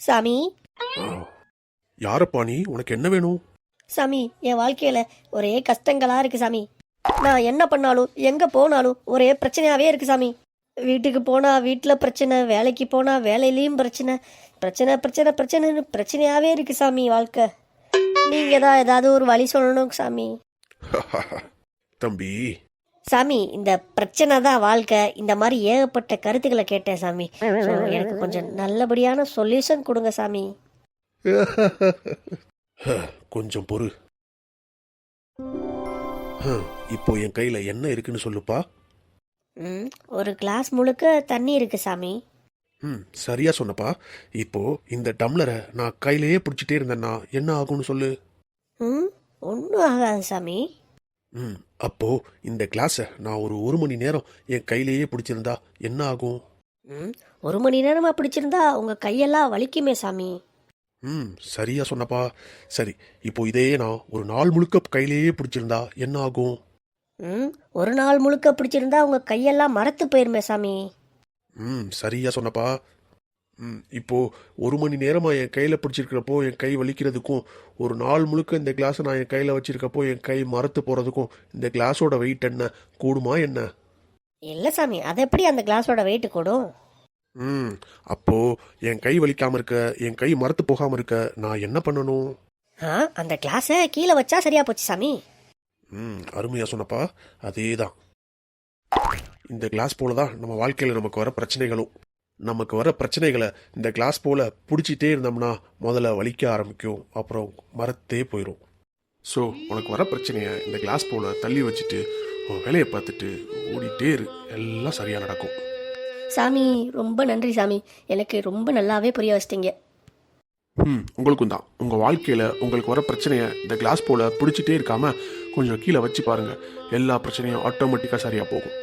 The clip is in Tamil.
சாமி? யாரப்பா நீ? உனக்கு என்ன வேணும்? சாமி என் வாழ்க்கையில ஒரே கஷ்டங்களா இருக்கு சாமி. நான் என்ன பண்ணாலும் எங்க போனாலும் ஒரே பிரச்சனையாவே இருக்கு சாமி. வீட்டுக்கு போனா வீட்டுல பிரச்சனை வேலைக்கு போனா வேலையிலயும் பிரச்சனை. பிரச்சனை பிரச்சனை பிரச்சனைன்னு பிரச்சனையாவே இருக்கு சாமி வாழ்க்கை. நீங்க தான் ஏதாவது ஒரு வழி சொல்லணும் சாமி. தம்பி சாமி இந்த பிரச்சனை தான் வாழ்க்கை. இந்த மாதிரி ஏகப்பட்ட கருத்துக்களை கேட்டேன் சாமி. எனக்கு கொஞ்சம் நல்லபடியான சொல்யூஷன் கொடுங்க சாமி. கொஞ்சம் பொறு. இப்போ என் கையில என்ன இருக்குன்னு சொல்லுப்பா. ம், ஒரு கிளாஸ் முழுக்க தண்ணி இருக்கு சாமி. ம் சரியா சொன்னப்பா. இப்போ இந்த டம்ளரை நான் கையிலேயே பிடிச்சிட்டே இருந்தேன்னா என்ன ஆகும்னு சொல்லு. ம் ஒன்றும் ஆகாது சாமி. ம் அப்போ இந்த கிளாஸை நான் ஒரு ஒரு மணி நேரம் என் கையிலேயே பிடிச்சிருந்தா என்ன ஆகும்? ம் ஒரு மணி நேரமா பிடிச்சிருந்தா உங்க கையெல்லாம் வலிக்குமே சாமி. ம் சரியா சொன்னப்பா. சரி இப்போ இதே நான் ஒரு நாள் முழுக்க கையிலேயே பிடிச்சிருந்தா என்ன ஆகும்? ம் ஒரு நாள் முழுக்க பிடிச்சிருந்தா உங்க கையெல்லாம் மரத்து போயிருமே சாமி. ம் சரியா சொன்னப்பா. ம் இப்போ ஒரு மணி நேரமா என் கையில பிடிச்சிருக்கிறப்போ என் கை வலிக்கிறதுக்கும் ஒரு நாள் முழுக்க இந்த கிளாஸை நான் என் கையில வச்சிருக்கப்போ என் கை மரத்து போறதுக்கும் இந்த கிளாஸோட வெயிட் என்ன? கூடுமா என்ன? இல்லை சாமி அது எப்படி அந்த கிளாஸோட வெயிட் கூடும்? ம் அப்போ என் கை வலிக்காம இருக்க என் கை மரத்து போகாம இருக்க நான் என்ன பண்ணணும்? ஆ அந்த கிளாஸை கீழே வச்சா சரியா போச்சு சாமி. ம் அருமையா சொன்னப்பா. அதே தான் இந்த கிளாஸ் போல தான் நம்ம வாழ்க்கையில் நமக்கு வர பிரச்சனைகளும். நமக்கு வர பிரச்சனைகளை இந்த கிளாஸ் போல பிடிச்சிட்டே இருந்தோம்னா முதல்ல வலிக்க ஆரம்பிக்கும். அப்புறம் மரத்தே போயிடும் ஸோ உனக்கு வர பிரச்சனையை இந்த கிளாஸ் போல தள்ளி வச்சுட்டு உன் வேலையை பார்த்துட்டு ஓடிட்டே இரு. எல்லாம் சரியாக நடக்கும். சாமி ரொம்ப நன்றி சாமி. எனக்கு ரொம்ப நல்லாவே புரிய வச்சிட்டீங்க. ம் உங்களுக்கும் தான். உங்கள் வாழ்க்கையில் உங்களுக்கு வர பிரச்சனையை இந்த கிளாஸ் போல பிடிச்சிட்டே இருக்காம கொஞ்சம் கீழே வச்சு பாருங்க. எல்லா பிரச்சனையும் ஆட்டோமேட்டிக்காக சரியாக போகும்.